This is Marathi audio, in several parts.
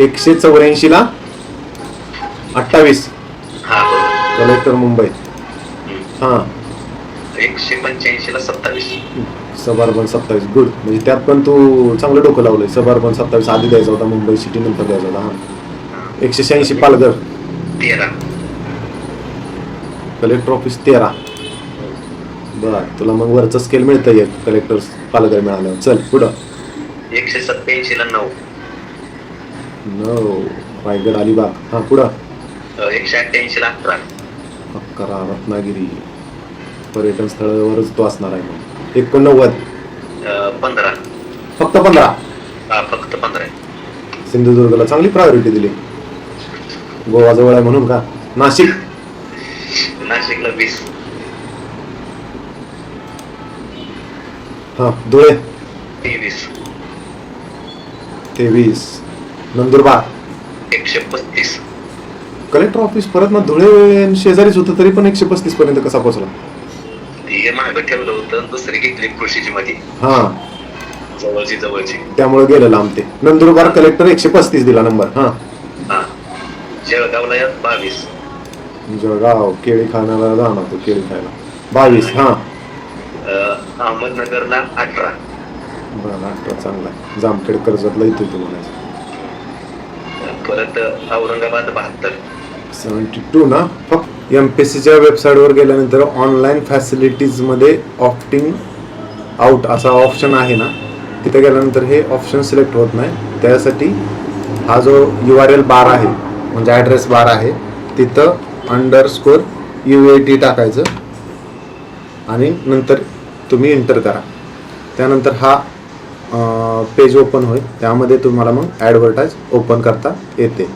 एकशे चौऱ्याऐंशीला अठ्ठावीस. हा. बरोबर कलेक्टर मुंबई. हां. एकशे पंच्याऐंशी ला सत्तावीस. सबार्बन सत्तावीस. गुड म्हणजे त्यात पण तू चांगलं डोकं लावलंय. सबार्बन सत्तावीस आधी द्यायचा होता मुंबई सिटी नंतर द्यायचा होता हां. एकशे शहाऐंशी पालघर. तेरा. कलेक्टर ऑफिस तेरा. बर तुला मग वरचं स्केल मिळतं कलेक्टर पालघर मिळाल्यावर. चल पुढं. एकशे सत्याऐंशी ला नऊ. नऊ रायगड अलिबाग हां पुढं एकशे अठ्ठ्याऐंशी ला अकरा रत्नागिरी. पर्यटन स्थळावरच तो असणार आहे मग एकोणनव्वद. पंधरा. फक्त पंधरा? हा फक्त पंधरा सिंधुदुर्गला चांगली प्रायोरिटी दिली. गोवा जवळ आहे म्हणून का? नाशिक. नाशिकला वीस. हां धुळे. तेवीस. तेवीस. नंदुरबार. एकशे पस्तीस. कलेक्टर ऑफिस परत ना धुळे शेजारीच होतं तरी पण एकशे पस्तीस पर्यंत कसा पोहोचला? हे मागं ठेवलं होतं दुसरी घेतली कृषीची मध्ये हां. जवळची जवळची. त्यामुळे गेलं लांब ते. नंदुरबार कलेक्टर एकशे पस्तीस दिला नंबर हां. हा. जळगावला या बावीस. जळगाव केळी खाण्याला जाणार तो केळी खायला बावीस हां. अहमदनगरला अठरा. बरं अठरा चांगला जामखेड कर्जतला येतोय तो म्हणायचं परत औरंगाबाद बहात्तर. सेवन्टी टू ना? फक्त एम पी सीच्या वेबसाईटवर गेल्यानंतर ऑनलाईन फॅसिलिटीजमध्ये ऑप्टिंग आउट असा ऑप्शन आहे ना? तिथे गेल्यानंतर हे ऑप्शन सिलेक्ट होत नाही. त्यासाठी हा जो यू आर एल बार आहे म्हणजे ॲड्रेस बार आहे तिथं underscore U A T टाकायचं. आणि नंतर तुम्ही इंटर करा. त्यानंतर हा पेज ओपन होईल. त्यामध्ये तुम्हाला मग ॲडव्हर्टाईज ओपन करता येते.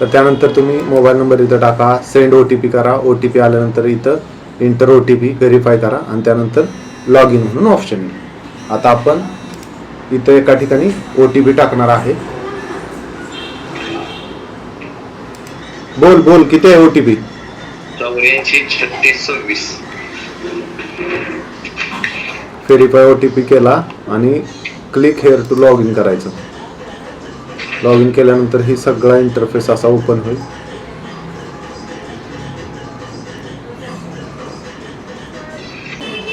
तर त्यानंतर तुम्ही मोबाईल नंबर इथं टाका सेंड ओ टी पी करा. ओ टी पी आल्यानंतर इथं enter O T P verify करा आणि त्यानंतर लॉग इन म्हणून ऑप्शन येईल. आता आपण इथं एका ठिकाणी ओ टी पी टाकणार आहे. बोल बोल किती आहे ओ टी पी चौऱ्याऐंशी छत्तीस सव्वीस. व्हेरीफाय ओ टी पी केला आणि click here to log in करायचं. लॉग इन केल्यानंतर ही सगळा इंटरफेस असा ओपन होईल.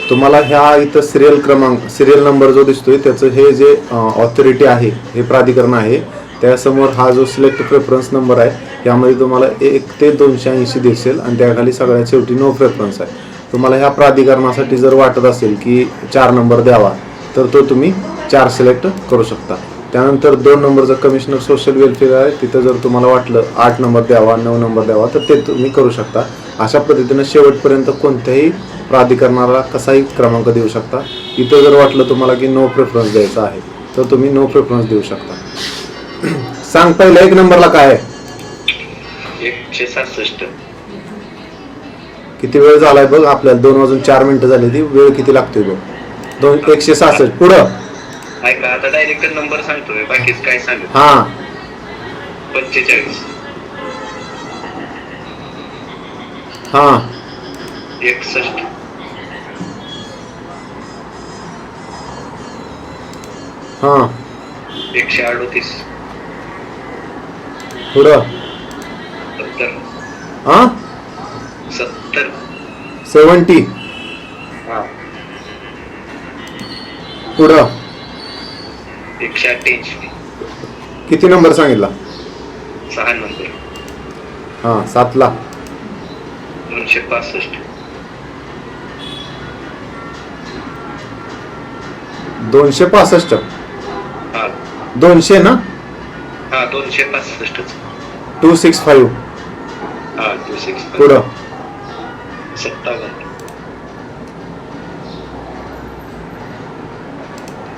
तुम्हाला ह्या इथं सिरियल क्रमांक सिरियल नंबर जो दिसतोय त्याचं हे जे ऑथॉरिटी आहे हे प्राधिकरण आहे त्यासमोर हा जो सिलेक्ट प्रेफरन्स नंबर आहे यामध्ये तुम्हाला एक ते दोनशे ऐंशी दिसेल आणि त्याखाली सगळ्यात शेवटी नो प्रेफरन्स आहे. तुम्हाला ह्या प्राधिकरणासाठी जर वाटत असेल की चार नंबर द्यावा तर तो तुम्ही चार सिलेक्ट करू शकता. त्यानंतर दोन नंबरचं कमिशनर सोशल वेलफेअर आहे. तिथं जर तुम्हाला वाटलं आठ नंबर द्यावा नऊ नंबर द्यावा तर ते तुम्ही करू शकता. अशा पद्धतीनं शेवटपर्यंत कोणत्याही प्राधिकरणाला कसाही क्रमांक देऊ शकता. इथं जर वाटलं तुम्हाला की नो प्रेफरन्स द्यायचा आहे तर तुम्ही नो प्रेफरन्स देऊ शकता. सांग पहिल्या एक नंबरला काय आहे? एकशे सहासष्ट. किती वेळ झालाय बघ आपल्याला दोन वाजून चार मिनिटं झाली ती वेळ किती लागतोय बघ? दोन एकशे सहासष्ट. पुढं. ऐका आता डायरेक्ट नंबर सांगतोय बाकीच काय सांगत हां. पंचेचाळीस. हां. एकसष्ट. हां. एकशे अडोतीस. पुढं. सत्तर. हां? सत्तर. सेवन्टी. हा. पुढं? एकशे अठ्ठ्याऐंशी. किती नंबर सांगितला? सहा नंबर हां सातला. दोनशे पासष्ट. दोनशे पासष्ट. दोनशे ना? हा दोनशे पासष्टच. टू सिक्स फाईव्ह हा टू सिक्स पुढं. सत्तावन्न.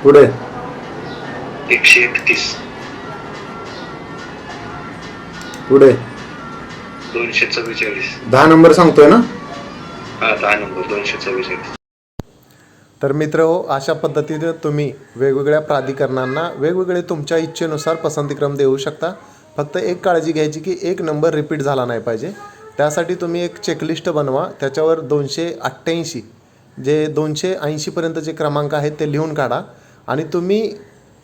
पुढे. एकशे एकतीस. पुढे. दोनशे चव्वेचाळीस. दहा नंबर सांगतोय ना? हा दहा नंबर दोनशे चव्वेचाळीस. तर मित्र हो अशा पद्धतीने तुम्ही वेगवेगळ्या प्राधिकरणांना वेगवेगळे तुमच्या इच्छेनुसार पसंतीक्रम देऊ शकता. फक्त एक काळजी घ्यायची की एक नंबर रिपीट झाला नाही पाहिजे. त्यासाठी तुम्ही एक चेकलिस्ट बनवा. त्याच्यावर दोनशे अठ्ठ्याऐंशी जे दोनशे ऐंशीपर्यंत जे क्रमांक आहेत ते लिहून काढा. आणि तुम्ही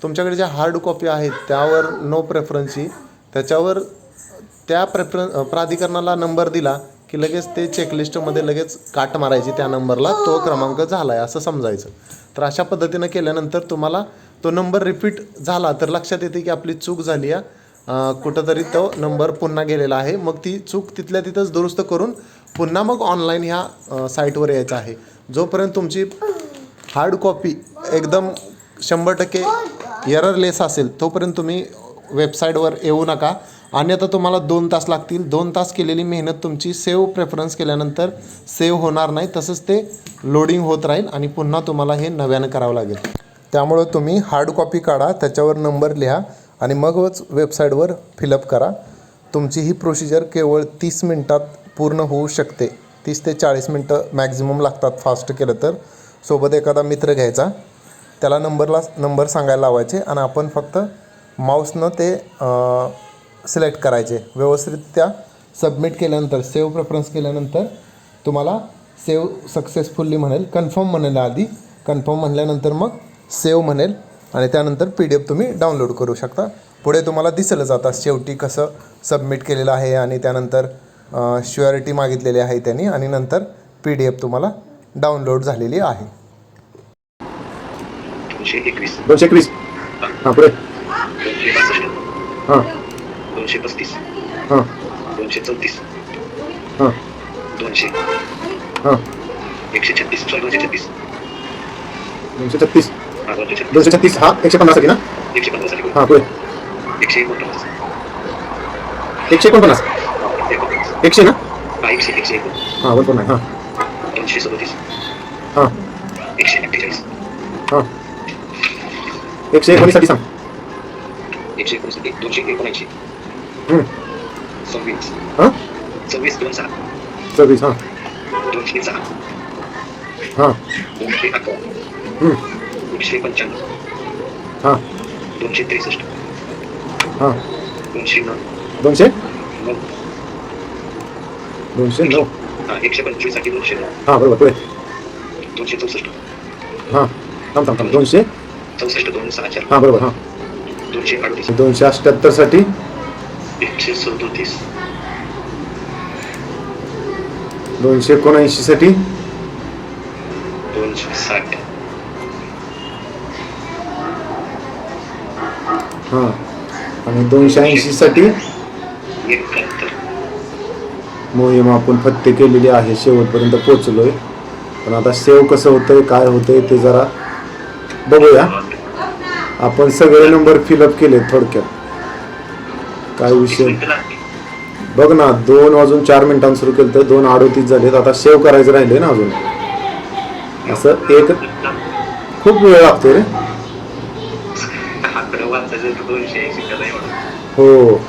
तुमच्याकडे ज्या हार्ड कॉपी आहेत त्यावर नो प्रेफरन्सची त्याच्यावर त्या प्रेफरन प्राधिकरणाला नंबर दिला की लगेच ते चेकलिस्टमध्ये लगेच काट मारायची त्या नंबरला तो क्रमांक झाला आहे असं समजायचं. तर अशा पद्धतीनं केल्यानंतर तुम्हाला तो नंबर रिपीट झाला तर लक्षात येते की आपली चूक झाली आहे. कुठंतरी तो नंबर पुन्हा गेलेला आहे. मग ती चूक तिथल्या तिथंच दुरुस्त करून पुन्हा मग ऑनलाईन ह्या साईटवर यायचं आहे. जोपर्यंत तुमची हार्ड कॉपी एकदम शंभर टक्के एररलेस असेल तोपर्यंत तुम्ही वेबसाईटवर येऊ नका. आणि आता तुम्हाला दोन तास लागतील. दोन तास केलेली मेहनत तुमची सेव्ह प्रेफरन्स केल्यानंतर सेव्ह होणार नाही. तसंच ते लोडिंग होत राहील आणि पुन्हा तुम्हाला हे नव्यानं करावं लागेल. त्यामुळं तुम्ही हार्ड कॉपी काढा त्याच्यावर नंबर लिहा आणि मगच वेबसाईटवर फिलअप करा. तुमची ही प्रोसिजर केवळ तीस मिनटात पूर्ण होऊ शकते. तीस ते चाळीस मिनटं मॅक्झिमम लागतात फास्ट केलं तर. सोबत एखादा मित्र घ्यायचा. त्याला नंबरला नंबर सांगायला लावायचे आणि आपण फक्त माऊसनं ते सिलेक्ट करायचे. व्यवस्थितरित्या सबमिट केल्यानंतर सेव्ह प्रेफरन्स केल्यानंतर तुम्हाला सेव्ह सक्सेसफुल्ली म्हणेल कन्फर्म म्हणेल आधी. कन्फर्म म्हणल्यानंतर मग सेव्ह म्हणेल आणि त्यानंतर पी डी एफ तुम्ही डाउनलोड करू शकता. पुढे तुम्हाला दिसलंच आता शेवटी कसं सबमिट केलेलं आहे आणि त्यानंतर शुअरिटी मागितलेली आहे त्यांनी आणि नंतर पी डी एफ तुम्हाला डाउनलोड झालेली आहे. दोनशे एकवीस. दोनशे एकवीस. हां पुढे. दोनशे बासष्ट हां. दोनशे पस्तीस. हां. दोनशे चौतीस. हां. दोनशे. हां. एकशे छत्तीस. सॉरी दोनशे छत्तीस. दोनशे छत्तीस. हा दोनशे छत्तीस. दोनशे छत्तीस. हा एकशे पन्नाससाठी ना? एकशे पन्नाससाठी. हां पुढे. एकशे एकोणपन्नास. एकशे एकोणपन्नास. एकोणपन्नास एकशे ना? हा एकशे एकशे एकोण हां वन नाईन हां. दोनशे सदोतीस. हां. एकशे अठ्ठेचाळीस. हां. एकशे एकोणीससाठी सांग एकशे एकोणीस एक दोनशे एकोणऐंशी. हं. सव्वीस. हां? सव्वीस दोन सहा. सव्वीस हां. दोनशे सहा. हां. दोनशे अकरा. हं. एकशे पंच्याण्णव. हां. दोनशे त्रेसष्ट. हां. दोनशे नऊ. दोनशे? नऊ. दोनशे नऊ. हा एकशे पंचवीससाठी दोनशे नऊ. हां बरोबर पुढे. दोनशे चौसष्ट. हां. थांब थांब थांब. दोनशे? चौसष्ट दोन सहा चार. हां बरोबर हां. दोनशे अडतीस दोनशे अठ्ठ्याहत्तरसाठी एकशे सदोतीस. दोनशे एकोणऐंशीसाठी दोनशे साठ. हां. आणि दोनशे ऐंशीसाठी एकाहत्तर. मोहीम आपण फत्ते केलेली आहे शेवटपर्यंत पोचलोय. पण आता सेव कसं होतंय काय होतंय ते जरा बघूया. आपण सगळे नंबर फिलअप केले थोडक्यात. काय विषय? बघ ना दोन वाजून चार मिनिटांनी सुरू केलं तर दोन अडोतीस झालेत आता सेव्ह करायचं राहिले ना अजून. असं एक खूप वेळ लागतो रे. हो.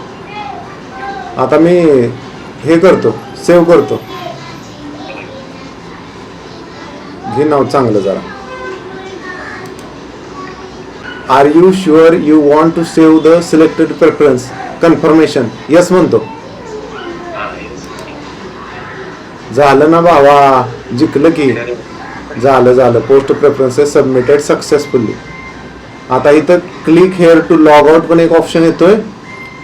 आता मी हे करतो सेव्ह करतो. घे नाव चांगलं जरा. Are you sure you want to save the selected preference confirmation yes म्हणतो. झालं ना भावा. जिंकलं की. झालं झालं. पोस्ट प्रेफरन्सेस सबमिटेड सक्सेसफुली आता इथं click here to log out पण एक ऑप्शन येतोय.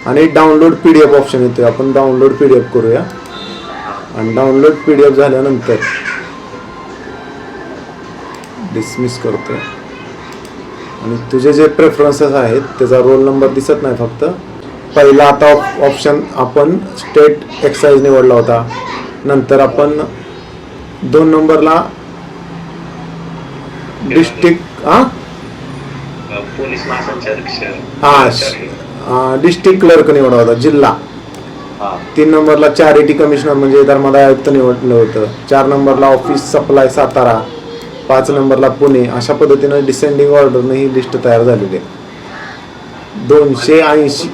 आणि download P D F option येतोय. आपण डाउनलोड पी डी एफ करूया. आणि डाउनलोड पी डी एफ झाल्यानंतर. डिसमिस करतोय. आणि तुझे जे प्रेफरन्सेस आहेत त्याचा रोल नंबर दिसत नाही फक्त. पहिला आता ऑप्शन आपण स्टेट एक्साइज निवडला होता. नंतर आपण दोन नंबरला डिस्ट्रिक्ट हा पोलीस हा डिस्ट्रिक्ट क्लर्क निवडला होता जिल्हा. तीन नंबरला चॅरिटी कमिशनर म्हणजे धर्मादाय आयुक्त निवडलं होतं चार नंबरला ऑफिस सप्लाय सातारा. पाच नंबरला पुणे अशा पद्धतीनं डिसेंडिंग ऑर्डरनं ही लिस्ट तयार झालेली आहे. दोनशे ऐंशी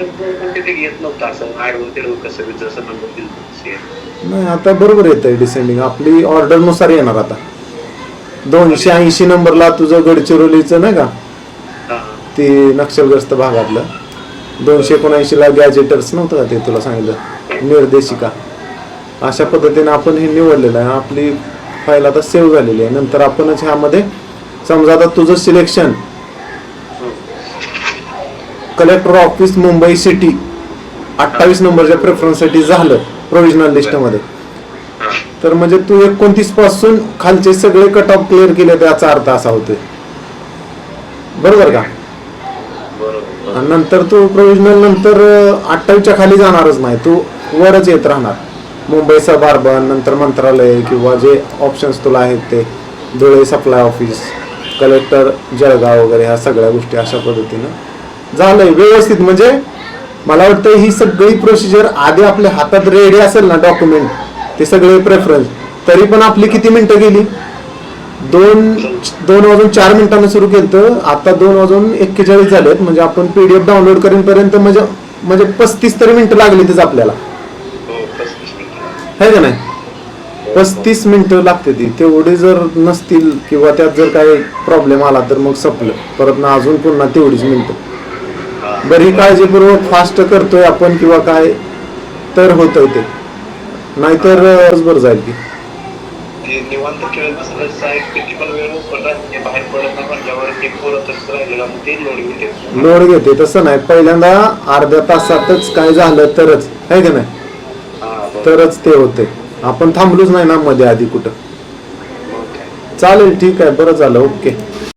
नाही आता बरोबर येत आहे डिसेंडिंग आपली ऑर्डरनुसार येणार आता. दोनशे ऐंशी नंबरला तुझं गडचिरोलीचं नाही का? ते नक्षलग्रस्त भागातलं. दोनशे एकोणऐंशीला गॅजेटर्स नव्हतं का ते तुला सांगितलं? निर्देशिका. अशा पद्धतीने आपण हे निवडलेलं आहे. आपली फाईल आता सेव्ह झालेली आहे. नंतर आपणच ह्यामध्ये समजा आता तुझं selection collector office Mumbai city अठ्ठावीस नंबरच्या प्रेफरन्ससाठी झालं प्रोव्हिजनल लिस्टमध्ये तर म्हणजे तू एकोणतीसपासून खालचे सगळे कट ऑफ क्लिअर केले त्याचा अर्थ असा होतोय. बरोबर का? नंतर तू प्रोव्हिजनल नंतर अठ्ठावीसच्या खाली जाणारच नाही. तू वरच येत राहणार. मुंबई सब नंतर मंत्रालय किंवा जे ऑप्शन्स तुला आहेत ते Dhule supply office collector Jalgaon वगैरे ह्या सगळ्या गोष्टी अशा पद्धतीनं झालंय. व्यवस्थित म्हणजे मला वाटतं ही सगळी प्रोसिजर आधी आपल्या हातात रेडी असेल ना डॉक्युमेंट ते सगळे प्रेफरन्स तरी पण आपली किती मिनिटं गेली? दोन दोन वाजून चार मिनिटांना सुरू केलं तर आता दोन वाजून एक्केचाळीस झालेत. म्हणजे आपण पीडीएफ डाउनलोड करेपर्यंत म्हणजे म्हणजे पस्तीस तरी मिनिटं लागली तेच आपल्याला. आहे का नाही? पस्तीस मिनिटं लागते ती. तेवढे जर नसतील किंवा त्यात जर काही प्रॉब्लेम आला तर मग संपलं. परत ना अजून पुन्हा तेवढीच मिनिटं. बरं काळजीपूर्वक फास्ट करतोय आपण किंवा काय तर होतंय ते. नाहीतर बरं जाईल की ते निवांत खेळत बसलं साहेब. किती पण वेळ पण राहते बाहेर पडत नाही म्हटल्यावर ते पोरतच राहिलेलं मग ते लोड घेते. लोड घेते. तसं नाही. पहिल्यांदा अर्ध्या तासातच काय झालं तरच. आहे का नाही? तरच ते होते. आपण थांबलोच नाही ना मध्ये आधी कुठं. चालेल ठीक आहे. बरं झालं. ओके.